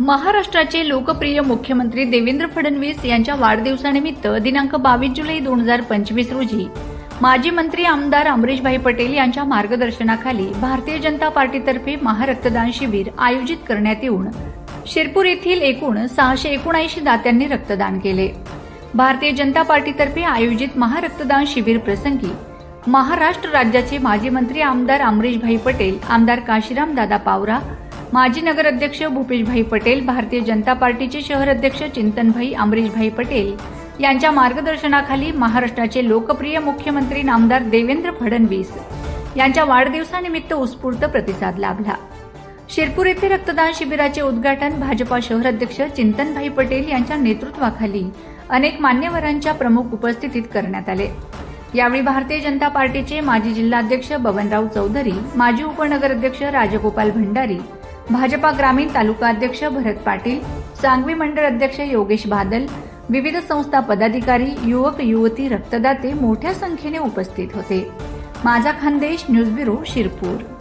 महाराष्ट्राचे लोकप्रिय मुख्यमंत्री देवेंद्र फडणवीस यांच्या वाढदिवसानिमित्त दिनांक बावीस जुलै दोन हजार पंचवीस रोजी माजी मंत्री आमदार अमरीशभाई पटेल यांच्या मार्गदर्शनाखाली भारतीय जनता पार्टीतर्फे महारक्तदान शिबिर आयोजित करण्यात येऊन शिरपूर येथील एकूण सहाशे एकोणऐंशी दात्यांनी रक्तदान केले. भारतीय जनता पार्टीतर्फे आयोजित महारक्तदान शिबिर प्रसंगी महाराष्ट्र राज्याचे माजी मंत्री आमदार अमरीशभाई पटेल आमदार काशीराम दादा पावरा माजी नगराध्यक्ष भूपेशभाई पटेल भारतीय जनता पार्टीचे शहर अध्यक्ष चिंतनभाई अमरीशभाई पटेल. यांच्या मार्गदर्शनाखाली महाराष्ट्राचे लोकप्रिय मुख्यमंत्री नामदार देवेंद्र फडणवीस यांच्या वाढदिवसानिमित्त उत्स्फूर्त प्रतिसाद लाभला. शिरपूर येथे रक्तदान शिबिराचे उद्घाटन भाजपा शहर अध्यक्ष चिंतनभाई पटेल यांच्या नेतृत्वाखाली अनेक मान्यवरांच्या प्रमुख उपस्थितीत करण्यात आले. यावेळी भारतीय जनता पार्टीचे माजी जिल्हाध्यक्ष बबनराव चौधरी माजी उपनगराध्यक्ष राजगोपाल भंडारी भाजपा ग्रामीण तालुका अध्यक्ष भरत पाटील सांगवी मंडळ अध्यक्ष योगेश बादल विविध संस्था पदाधिकारी युवक युवती रक्तदाते मोठ्या संख्येने उपस्थित होते. माझा खानदेश न्यूज ब्युरो शिरपूर.